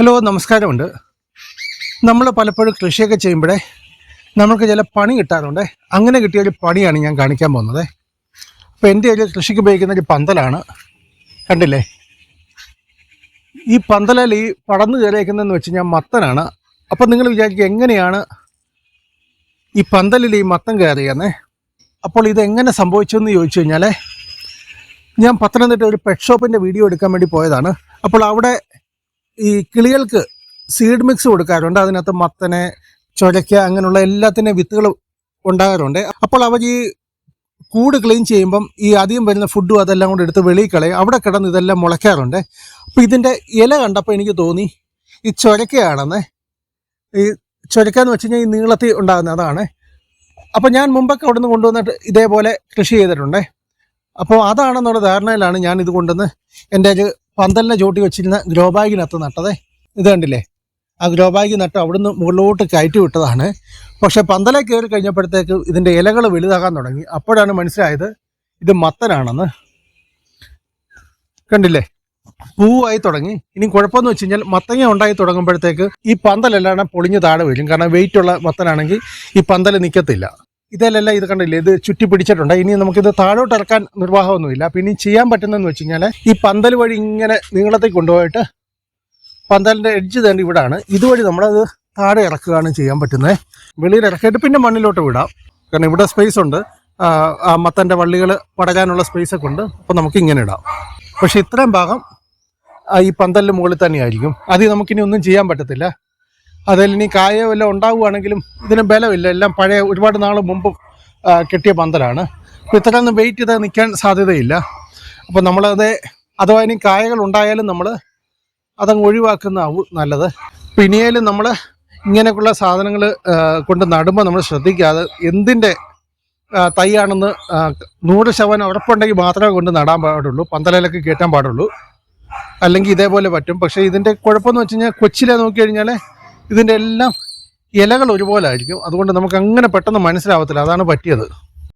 Hello നമസ്കാരമുണ്ട്. നമ്മൾ പലപ്പോഴും കൃഷിയൊക്കെ ചെയ്യുമ്പോഴേ നമുക്ക് ചില പണി കിട്ടാറുണ്ട്. അങ്ങനെ കിട്ടിയ ഒരു പണിയാണ് ഞാൻ കാണിക്കാൻ പോകുന്നത്. അപ്പോൾ എന്റെ ഒരു കൃഷിക്ക് ഉപയോഗിക്കുന്ന ഒരു പന്തലാണ്. കണ്ടില്ലേ? ഈ പന്തലിൽ ഈ പടന്നു കയറിയേക്കുന്നതെന്ന് വെച്ച് കഴിഞ്ഞാൽ മത്തനാണ്. അപ്പം നിങ്ങൾ വിചാരിക്കുക എങ്ങനെയാണ് ഈ പന്തലിൽ ഈ മത്തം കയറിയെന്ന് അപ്പോൾ ഇതെങ്ങനെ സംഭവിച്ചു എന്ന് ചോദിച്ചു കഴിഞ്ഞാൽ ഞാൻ പത്തനംതിട്ട ഒരു പെറ്റ് ഷോപ്പിന്റെ വീഡിയോ എടുക്കാൻ വേണ്ടി പോയതാണ്. അപ്പോൾ അവിടെ ഈ കിളികൾക്ക് സീഡ് മിക്സ് കൊടുക്കാറുണ്ട്. അതിനകത്ത് മത്തനെ ചൊരയ്ക്ക അങ്ങനെയുള്ള എല്ലാത്തിന്റെ വിത്തുകൾ ഉണ്ടാകാറുണ്ട്. അപ്പോൾ അവർ ഈ കൂട് ക്ലീൻ ചെയ്യുമ്പം ഈ അധികം വരുന്ന ഫുഡും അതെല്ലാം കൂടെ എടുത്ത് വെളിയിൽ കളയും. അവിടെ കിടന്ന് ഇതെല്ലാം മുളയ്ക്കാറുണ്ട്. അപ്പോൾ ഇതിന്റെ ഇല കണ്ടപ്പോൾ എനിക്ക് തോന്നി ഈ ചൊരക്കയാണെന്ന് ഈ ചൊരക്ക എന്ന് വെച്ച് കഴിഞ്ഞാൽ ഈ നീളത്തിൽ ഉണ്ടാകുന്ന അതാണ്. അപ്പോൾ ഞാൻ മുമ്പൊക്കെ അവിടെ നിന്ന് കൊണ്ടുവന്നിട്ട് ഇതേപോലെ കൃഷി ചെയ്തിട്ടുണ്ട്. അപ്പോൾ അതാണെന്നുള്ള ധാരണയിലാണ് ഞാൻ ഇത് കൊണ്ടുവന്ന് എന്റെ പന്തലിനെ ചോട്ടി വെച്ചിരുന്ന ഗ്രോ ബാഗിനകത്ത് നട്ടതേ. ഇത് കണ്ടില്ലേ? ആ ഗ്രോ ബാഗ് നട്ട് അവിടുന്ന് മുകളിലോട്ട് കയറ്റി വിട്ടതാണ്. പക്ഷേ പന്തലെ കയറി കഴിഞ്ഞപ്പോഴത്തേക്ക് ഇതിന്റെ ഇലകൾ വലുതാകാൻ തുടങ്ങി. അപ്പോഴാണ് മനസ്സിലായത് ഇത് മത്തനാണെന്ന്. കണ്ടില്ലേ? പൂവായി തുടങ്ങി. ഇനി കുഴപ്പമെന്ന് വെച്ച് കഴിഞ്ഞാൽ മത്തങ്ങ ഉണ്ടായി തുടങ്ങുമ്പോഴത്തേക്ക് ഈ പന്തലെല്ലാം പൊളിഞ്ഞ് താഴെ വരും കാരണം വെയിറ്റ് ഉള്ള മത്തനാണെങ്കിൽ ഈ പന്തൽ നിൽക്കത്തില്ല ഇതിലെല്ലാം ഇത് കണ്ടില്ലേ? ഇത് ചുറ്റി പിടിച്ചിട്ടുണ്ട്. ഇനി നമുക്കിത് താഴോട്ട് ഇറക്കാൻ നിർവാഹമൊന്നുമില്ല. പിന്നെ ചെയ്യാൻ പറ്റുന്നതെന്ന് വെച്ച് കഴിഞ്ഞാൽ ഈ പന്തൽ വഴി ഇങ്ങനെ നീളത്തിൽ കൊണ്ടുപോയിട്ട് പന്തലിന്റെ എഡ്ജ് തന്നെ ഇവിടാണ്. ഇതുവഴി നമ്മളത് താഴെ ഇറക്കുകയാണ് ചെയ്യാൻ പറ്റുന്നത്. വെളിയിൽ ഇറക്കിയിട്ട് പിന്നെ മണ്ണിലോട്ട് വിടാം. കാരണം ഇവിടെ സ്പേസ് ഉണ്ട്. മത്തന്റെ വള്ളികൾ പടരാനുള്ള സ്പേസ് ഒക്കെ ഉണ്ട്. അപ്പോൾ നമുക്ക് ഇങ്ങനെ ഇടാം. പക്ഷേ ഇത്രയും ഭാഗം ഈ പന്തലിന് മുകളിൽ തന്നെയായിരിക്കും. അത് നമുക്കിനി ഒന്നും ചെയ്യാൻ പറ്റത്തില്ല. അതിൽ ഇനി കായോ വല്ലതും ഉണ്ടാവുകയാണെങ്കിലും ഇതിന് ബലമില്ല. എല്ലാം പഴയ ഒരുപാട് നാൾ മുമ്പ് കെട്ടിയ പന്തലാണ്. അപ്പോൾ ഇത്രയൊന്നും വെയിറ്റ് ചെയ്ത് നിൽക്കാൻ സാധ്യതയില്ല. അപ്പോൾ നമ്മളത് അഥവാ ഇനി കായകൾ ഉണ്ടായാലും നമ്മൾ അതങ്ങ് ഒഴിവാക്കുന്നതാവും നല്ലത്. പിന്നെയാലും നമ്മൾ ഇങ്ങനെയൊക്കെയുള്ള സാധനങ്ങൾ കൊണ്ട് നടുമ്പോൾ നമ്മൾ ശ്രദ്ധിക്കാതെ എന്തിന്റെ തൈയാണെന്ന് നൂറ് ശതമാനം ഉറപ്പുണ്ടെങ്കിൽ മാത്രമേ കൊണ്ട് നടാൻ പാടുള്ളൂ. പന്തലയിലൊക്കെ കയറ്റാൻ പാടുള്ളൂ. അല്ലെങ്കിൽ ഇതേപോലെ പറ്റും. പക്ഷേ ഇതിന്റെ കുഴപ്പമെന്ന് വെച്ച് കഴിഞ്ഞാൽ കൊച്ചിലെ നോക്കിക്കഴിഞ്ഞാൽ ഇതിന്റെ എല്ലാം ഇലകൾ ഒരുപോലെ ആയിരിക്കും. അതുകൊണ്ട് നമുക്ക് അങ്ങനെ പെട്ടെന്ന് മനസ്സിലാവത്തില്ല. അതാണ് പറ്റിയത്.